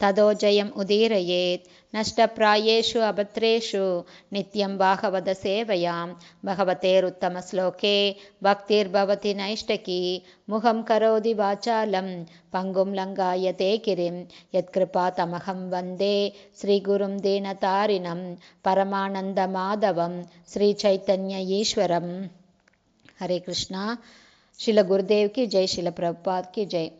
ततो जयम् उदीरयेत्। नष्टप्रायेषु अभद्रेषु नित्यं भागवतसेवयां भगवतेरुत्तमश्लोके भक्तिर्भवति नैष्टकी। मुखं करोति वाचालं पङ्गुं लङ्घायते गिरिं यत्कृपातमहं वन्दे श्रीगुरुं दीनतारिणं परमानन्दमाधवं श्रीचैतन्य ईश्वरं हरे कृष्णा। शिल गुरुदेव की जय शिल प्रभुपाद की जय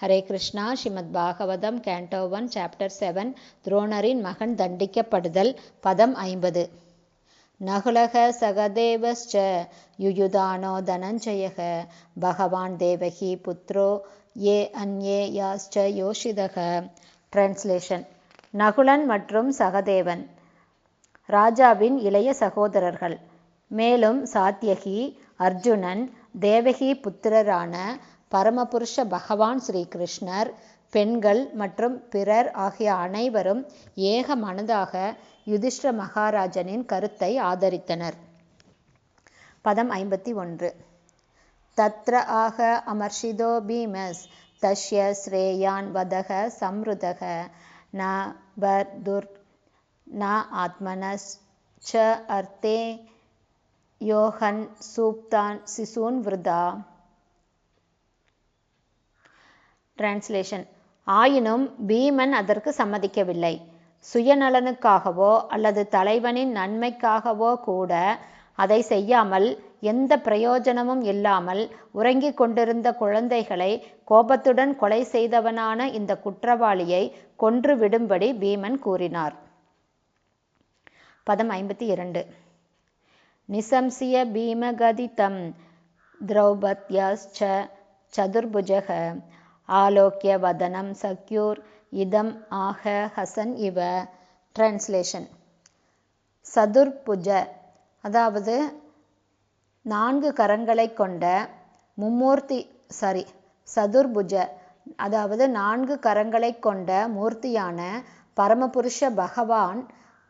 Hare Krishna Srimad Bhagavatam canto one chapter seven துரோணரின் மகன் தண்டிக்கப்படுதல் பதம் ஐம்பது. நகுலக சகதேவஸ்ச யுயுதானோ தனஞ்சயக பகவான் தேவகி புத்ரோ ஏ அன்யே யாஸ்ச யோஷிதக. டிரான்ஸ்லேஷன் நகுலன் மற்றும் சகதேவன். ராஜாவின் இளைய சகோதரர்கள். மேலும் சாத்தியகி அர்ஜுனன் தேவகி புத்திரரான பரமபுருஷ பகவான் ஸ்ரீ கிருஷ்ணர் பெண்கள் மற்றும் பிறர் ஆகிய அனைவரும் ஏக மனதாக யுதிஷ்ட மகாராஜனின் கருத்தை ஆதரித்தனர். பதம் ஐம்பத்தி ஒன்று. தத்ர ஆக அமர்ஷிதோ பீமஸ் தஷ்ய ஸ்ரேயான் வதக சம்ருதக ந பர்துர் ந ஆத்மனஸ் ச அர்த்தே யோகன் சூப்தான் சிசூன் விருதா? டிரான்ஸ்லேஷன் ஆயினும் பீமன் அதற்கு சம்மதிக்கவில்லை. சுயநலனுக்காகவோ அல்லது தலைவனின் நன்மைக்காகவோ கூட அதை செய்யாமல் எந்த பிரயோஜனமும் இல்லாமல் உறங்கிக் கொண்டிருந்த குழந்தைகளை கோபத்துடன் கொலை செய்தவனான இந்த குற்றவாளியை கொன்று விடும்படி பீமன் கூறினார். பதம் ஐம்பத்தி இரண்டு. நிசம்சிய பீமகதிதம் திரௌபத்யாச்ச சதுர்புஜக ஆலோக்கிய வதனம் சக்யூர். இதம் ஆக ஹசன் இவ. டிரான்ஸ்லேஷன் சதுர்புஜ அதாவது நான்கு கரங்களை கொண்ட மும்மூர்த்தி சாரி சதுர்புஜ அதாவது நான்கு கரங்களை கொண்ட மூர்த்தியான பரமபுருஷ பகவான்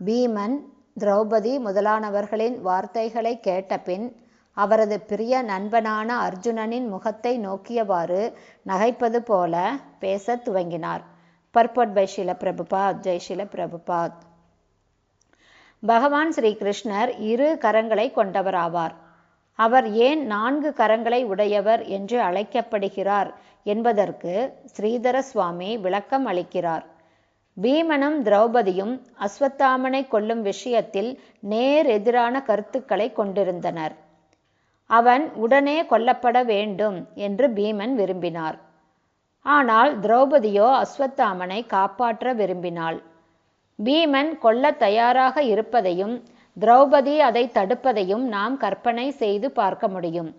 பீமன் திரௌபதி முதலானவர்களின் வார்த்தைகளை கேட்டபின் அவரது பிரிய நண்பனான அர்ஜுனனின் முகத்தை நோக்கியவாறு நகைப்பது போல பேசத் துவங்கினார். Purport by Srila Prabhupad. Jai ஷில Prabhupad. பகவான் ஸ்ரீ கிருஷ்ணர் இரு கரங்களை கொண்டவராவார். அவர் ஏன் நான்கு கரங்களை உடையவர் என்று அழைக்கப்படுகிறார் என்பதற்கு ஸ்ரீதர சுவாமி விளக்கம் அளிக்கிறார். பீமனும் திரௌபதியும் அஸ்வத்தாமனை கொல்லும் விஷயத்தில் நேர் எதிரான கருத்துக்களை கொண்டிருந்தனர். அவன் உடனே கொல்லப்பட வேண்டும் என்று பீமன் விரும்பினார். ஆனால் திரௌபதியோ அஸ்வத்தாமனை காப்பாற்ற விரும்பினாள். பீமன் கொல்ல தயாராக இருப்பதையும் திரௌபதி அதை தடுப்பதையும் நாம் கற்பனை செய்து பார்க்க முடியும்.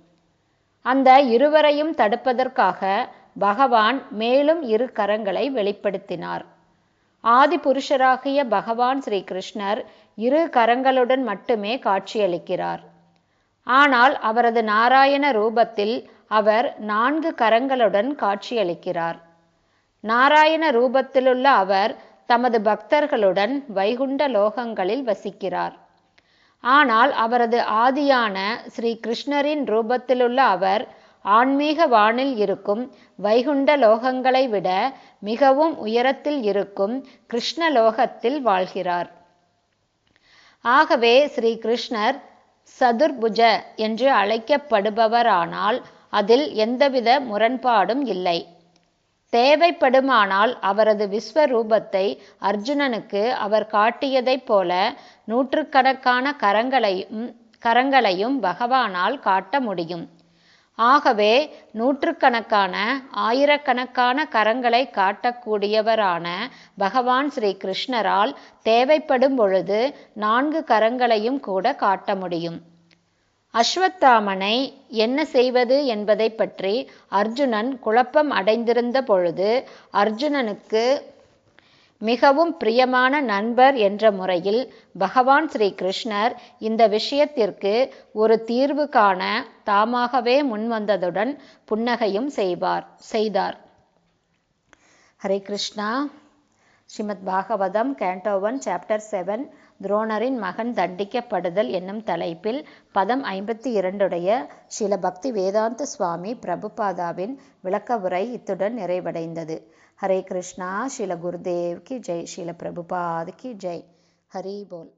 அந்த இருவரையும் தடுப்பதற்காக பகவான் மேலும் இரு கரங்களை வெளிப்படுத்தினார். ஆதி புருஷராகிய பகவான் ஸ்ரீ கிருஷ்ணர் இரு கரங்களுடன் மட்டுமே காட்சியளிக்கிறார். ஆனால் அவரது நாராயண ரூபத்தில் அவர் நான்கு கரங்களுடன் காட்சியளிக்கிறார். நாராயண ரூபத்திலுள்ள அவர் தமது பக்தர்களுடன் வைகுண்ட லோகங்களில் வசிக்கிறார். ஆனால் அவரது ஆதியான ஸ்ரீ கிருஷ்ணரின் ரூபத்திலுள்ள அவர் ஆன்மீக வானில் இருக்கும் வைகுண்ட லோகங்களை விட மிகவும் உயரத்தில் இருக்கும் கிருஷ்ண லோகத்தில் வாழ்கிறார். ஆகவே ஸ்ரீ கிருஷ்ணர் சதுர்புஜ என்று அழைக்கப்படுபவரானால் அதில் எந்தவித முரண்பாடும் இல்லை. தேவைப்படுமானால் அவரது விஸ்வரூபத்தை அர்ஜுனனுக்கு அவர் காட்டியதைப் போல நூற்றுக்கணக்கான கரங்களையும் கரங்களையும் பகவானால் காட்ட முடியும். ஆகவே நூற்றுக்கணக்கான ஆயிரக்கணக்கான கரங்களை காட்டக்கூடியவரான பகவான் ஸ்ரீ கிருஷ்ணரால் தேவைப்படும் பொழுது நான்கு கரங்களையும் கூட காட்ட முடியும். அஸ்வத்தாமனை என்ன செய்வது என்பதை பற்றி அர்ஜுனன் குழப்பம் அடைந்திருந்த பொழுது அர்ஜுனனுக்கு மிகவும் பிரியமான நண்பர் என்ற முறையில் பகவான் ஸ்ரீ கிருஷ்ணர் இந்த விஷயத்திற்கு ஒரு தீர்வு காண தாமாகவே முன்வந்ததுடன் புன்னகையும் செய்வார் செய்தார். Hare Krishna. Srimad Bhagavatam canto one chapter seven துரோணரின் மகன் தண்டிக்கப்படுதல் என்னும் தலைப்பில் பதம் ஐம்பத்தி இரண்டுடைய ஸ்ரீல பக்தி வேதாந்த சுவாமி பிரபுபாதாவின் விளக்க உரை இத்துடன் நிறைவடைந்தது. ஹரே கிருஷ்ணா ஸ்ரீல குருதேவ் கி ஜெய். ஸ்ரீல பிரபுபாத் கி ஜெய். ஹரி போல்.